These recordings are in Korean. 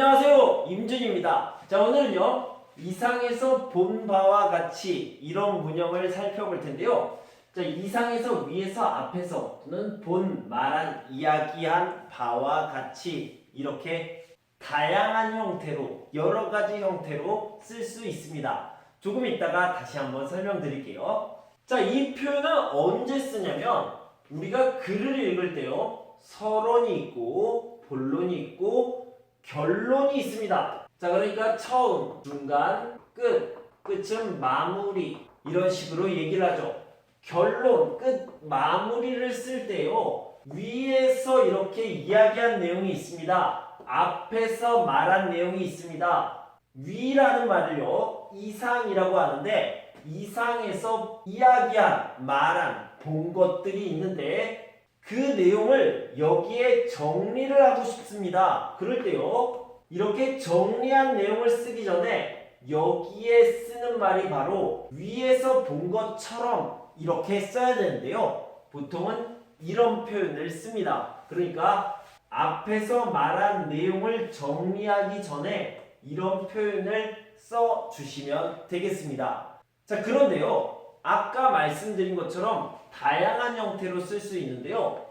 안녕하세요. 임준입니다. 자, 오늘은요. 이상에서 본 바와 같이 이런 문형을 살펴볼 텐데요. 자, 이상에서 위에서 앞에서는 본, 말한, 이야기한 바와 같이 이렇게 다양한 형태로 여러 가지 형태로 쓸 수 있습니다. 조금 있다가 다시 한번 설명드릴게요. 자, 이 표현은 언제 쓰냐면 우리가 글을 읽을 때요. 서론이 있고 본론이 있고 결론이 있습니다. 자, 그러니까 처음, 중간, 끝, 끝은 마무리 이런 식으로 얘기를 하죠. 결론, 끝, 마무리를 쓸 때요. 위에서 이렇게 이야기한 내용이 있습니다. 앞에서 말한 내용이 있습니다. 위라는 말을요. 이상이라고 하는데 이상에서 이야기한, 말한, 본 것들이 있는데 그 내용을 여기에 정리를 하고 싶습니다. 그럴 때요. 이렇게 정리한 내용을 쓰기 전에 여기에 쓰는 말이 바로 위에서 본 것처럼 이렇게 써야 되는데요. 보통은 이런 표현을 씁니다. 그러니까 앞에서 말한 내용을 정리하기 전에 이런 표현을 써 주시면 되겠습니다. 자, 그런데요. 아까 말씀드린 것처럼 다양한 형태로 쓸 수 있는데요.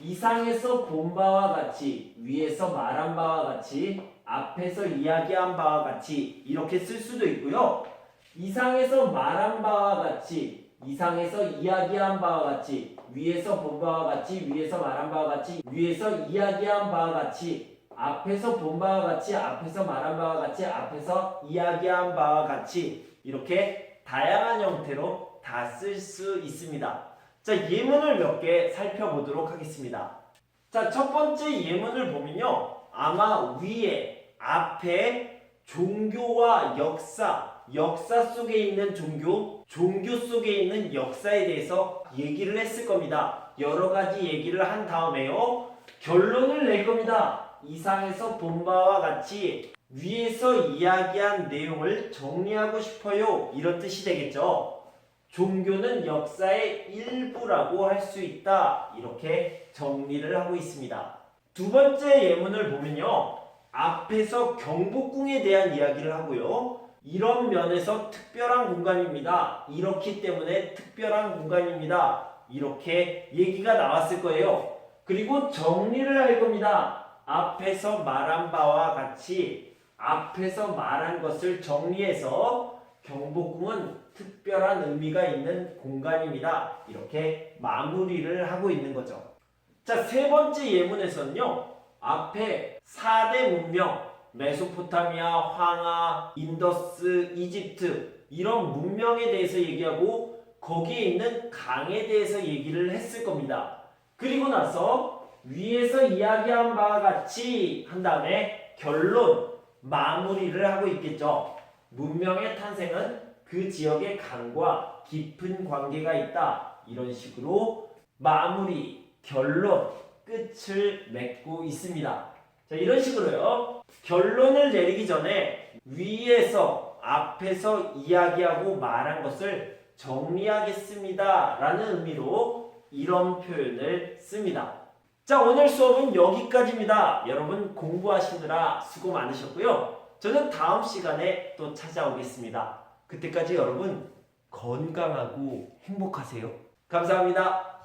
이상에서 본 바와 같이, 위에서 말한 바와 같이, 앞에서 이야기한 바와 같이 이렇게 쓸 수도 있고요. 이상에서 말한 바와 같이, 이상에서 이야기한 바와 같이, 위에서 본 바와 같이, 위에서 말한 바와 같이, 위에서 이야기한 바와 같이, 앞에서 본 바와 같이, 앞에서 말한 바와 같이, 앞에서 이야기한 바와 같이 이렇게 다양한 형태로 다 쓸 수 있습니다. 자, 예문을 몇 개 살펴보도록 하겠습니다. 자, 첫 번째 예문을 보면요. 아마 위에, 앞에 종교와 역사, 역사 속에 있는 종교, 종교 속에 있는 역사에 대해서 얘기를 했을 겁니다. 여러 가지 얘기를 한 다음에요. 결론을 낼 겁니다. 이상에서 본 바와 같이 위에서 이야기한 내용을 정리하고 싶어요. 이런 뜻이 되겠죠. 종교는 역사의 일부라고 할 수 있다. 이렇게 정리를 하고 있습니다. 두 번째 예문을 보면요. 앞에서 경복궁에 대한 이야기를 하고요. 이런 면에서 특별한 공간입니다. 이렇기 때문에 특별한 공간입니다. 이렇게 얘기가 나왔을 거예요. 그리고 정리를 할 겁니다. 앞에서 말한 바와 같이 앞에서 말한 것을 정리해서 경복궁은 특별한 의미가 있는 공간입니다. 이렇게 마무리를 하고 있는 거죠. 자, 세 번째 예문에서는요. 앞에 4대 문명, 메소포타미아, 황하, 인더스, 이집트 이런 문명에 대해서 얘기하고 거기에 있는 강에 대해서 얘기를 했을 겁니다. 그리고 나서 위에서 이야기한 바와 같이 한 다음에 결론, 마무리를 하고 있겠죠. 문명의 탄생은 그 지역의 강과 깊은 관계가 있다. 이런 식으로 마무리, 결론, 끝을 맺고 있습니다. 자, 이런 식으로요. 결론을 내리기 전에 위에서 앞에서 이야기하고 말한 것을 정리하겠습니다. 라는 의미로 이런 표현을 씁니다. 자, 오늘 수업은 여기까지입니다. 여러분 공부하시느라 수고 많으셨고요. 저는 다음 시간에 또 찾아오겠습니다. 그때까지 여러분 건강하고 행복하세요. 감사합니다.